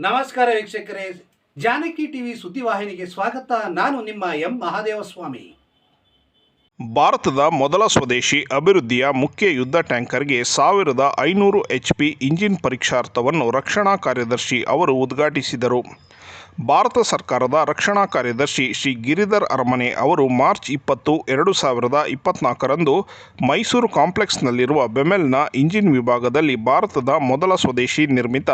ನಮಸ್ಕಾರ ವೀಕ್ಷಕರೇ. ಜಾನಕಿ ಟಿವಿ ಸುದ್ದಿವಾಹಿನಿಗೆ ಸ್ವಾಗತ. ನಾನು ನಿಮ್ಮ ಎಂ. ಮಹಾದೇವಸ್ವಾಮಿ. ಭಾರತದ ಮೊದಲ ಸ್ವದೇಶಿ ಅಭಿವೃದ್ಧಿಯ ಮುಖ್ಯ ಯುದ್ಧ ಟ್ಯಾಂಕರ್ಗೆ ಸಾವಿರದ ಐನೂರು ಎಚ್ ಪಿ ಇಂಜಿನ್ ಪರೀಕ್ಷಾರ್ಥವನ್ನು ರಕ್ಷಣಾ ಕಾರ್ಯದರ್ಶಿ ಅವರು ಉದ್ಘಾಟಿಸಿದರು. ಭಾರತ ಸರ್ಕಾರದ ರಕ್ಷಣಾ ಕಾರ್ಯದರ್ಶಿ ಶ್ರೀ ಗಿರಿಧರ್ ಅರಮನೆ ಅವರು ಮಾರ್ಚ್ ಇಪ್ಪತ್ತು, ಎರಡು ಸಾವಿರದ ಇಪ್ಪತ್ನಾಲ್ಕರಂದು ಮೈಸೂರು ಕಾಂಪ್ಲೆಕ್ಸ್ನಲ್ಲಿರುವ ಬೆಮೆಲ್ನ ಇಂಜಿನ್ ವಿಭಾಗದಲ್ಲಿ ಭಾರತದ ಮೊದಲ ಸ್ವದೇಶಿ ನಿರ್ಮಿತ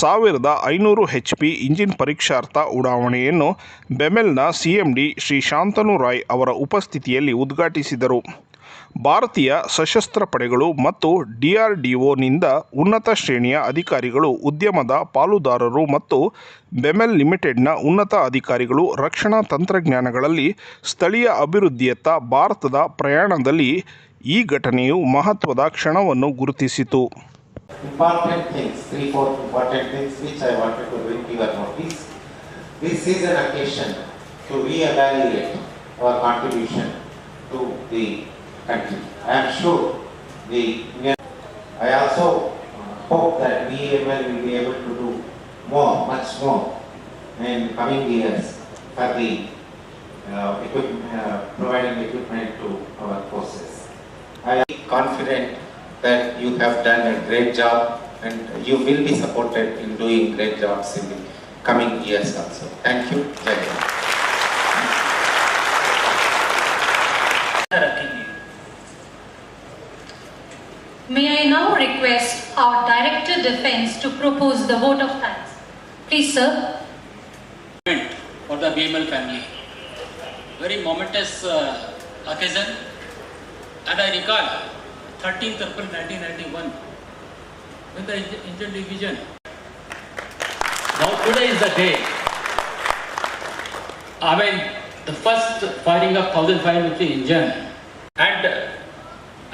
ಸಾವಿರದ ಐನೂರು ಎಚ್ ಪಿ ಇಂಜಿನ್ ಪರೀಕ್ಷಾರ್ಥ ಉಡಾವಣೆಯನ್ನು ಬೆಮೆಲ್ನ ಸಿಎಂಡಿ ಶ್ರೀ ಶಾಂತನು ರಾಯ್ ಅವರ ಉಪಸ್ಥಿತಿಯಲ್ಲಿ ಉದ್ಘಾಟಿಸಿದರು. ಭಾರತೀಯ ಸಶಸ್ತ್ರ ಪಡೆಗಳು ಮತ್ತು ಡಿಆರ್ಡಿಒನಿಂದ ಉನ್ನತ ಶ್ರೇಣಿಯ ಅಧಿಕಾರಿಗಳು ಉದ್ಯಮದ ಪಾಲುದಾರರು ಮತ್ತು ಬೆಮೆಲ್ ಲಿಮಿಟೆಡ್ನ ಉನ್ನತ ಅಧಿಕಾರಿಗಳು ರಕ್ಷಣಾ ತಂತ್ರಜ್ಞಾನಗಳಲ್ಲಿ ಸ್ಥಳೀಯ ಅಭಿವೃದ್ಧಿಯತ್ತ ಭಾರತದ ಪ್ರಯಾಣದಲ್ಲಿ ಈ ಘಟನೆಯು ಮಹತ್ವದ ಕ್ಷಣವನ್ನು ಗುರುತಿಸಿತು important things, three, four important things which I wanted to bring to your notice. This is an occasion to reevaluate our contribution to the continue. I am sure the I also hope that we will be able to do more, much more in coming years for the uh, equipment, uh, providing equipment to our forces. I am confident that you have done a great job and you will be supported in doing great jobs in the coming years also. Thank you. Jai May I now request our Director Defence to propose the vote of thanks. Please, sir. for the BML family. Very momentous uh, occasion. And I recall 13th April 1991 when the Indi- Indian Division. Now today is the day. I mean, the first firing of 1550 engine.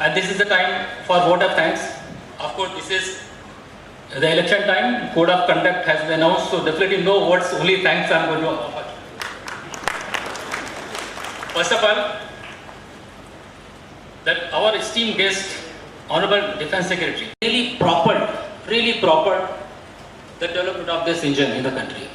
And, this is the time for vote of thanks. Of course, this is the election time, code of conduct has been announced, so definitely no words, only thanks I'm going to offer. First of all, that our esteemed guest, Honorable Defense Secretary, really proper, really proper the development of this engine in the country.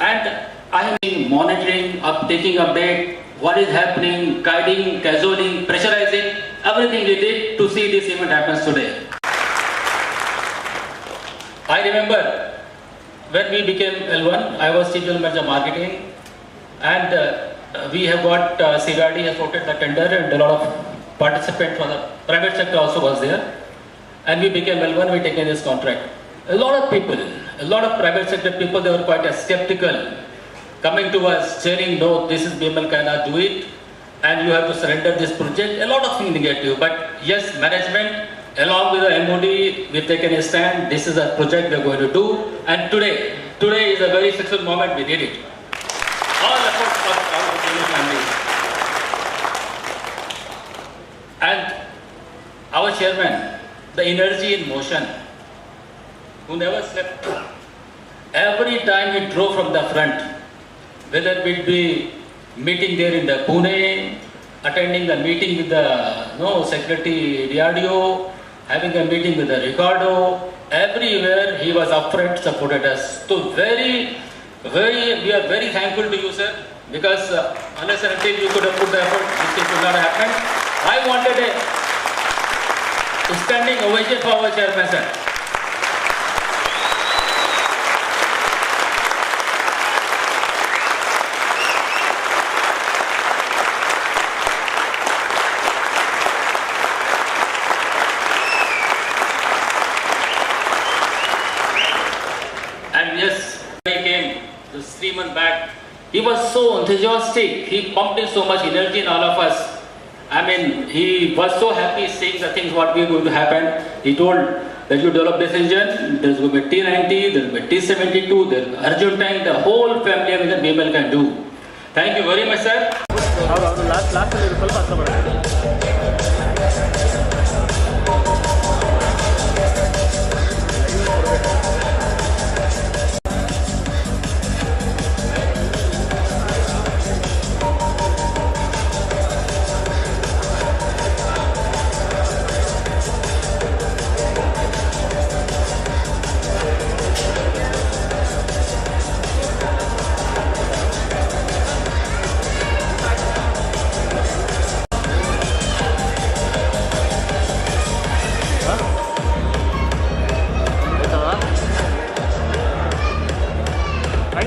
And I have been monitoring, up, taking update, what is happening, guiding, cajoling, pressurizing, everything we did to see this event happens today. I remember when we became L1, I was Chief General Manager Marketing, and uh, we have got uh, CVRD has voted the tender, and a lot of participants from the private sector also was there, and we became L1. We taken this contract. A lot of people, a lot of private sector people, they were quite skeptical, coming to us saying, "No, this is BML cannot do it, and you have to surrender this project." A lot of things negative, but yes, management along with the MOD, we've taken a stand. This is a project we're going to do. And today, today is a very successful moment. We did it. All efforts of our family. And our chairman, the energy in motion, who never slept. Every time he drove from the front, whether we'll be meeting there in the Pune, attending the meeting with the no secretary DRDO, having a meeting with the Ricardo, everywhere he was upfront, supported us. So very, very, we are very thankful to you, sir, because uh, unless and until you could have put the effort, this thing could not have happened. I wanted a standing ovation for our chairman, sir. And yes, he came just three months back. He was so enthusiastic. He pumped in so much energy in all of us. I mean, he was so happy seeing the things what we were going to happen. He told that you develop this engine, there's going to be T90, there's going to be T72, there's Arjun tank, the whole family of the BML can do. Thank you very much, sir.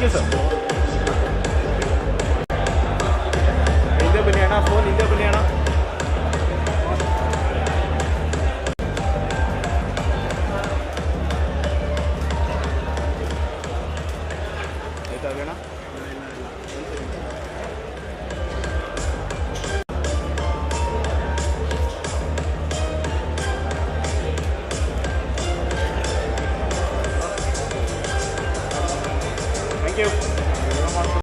贴什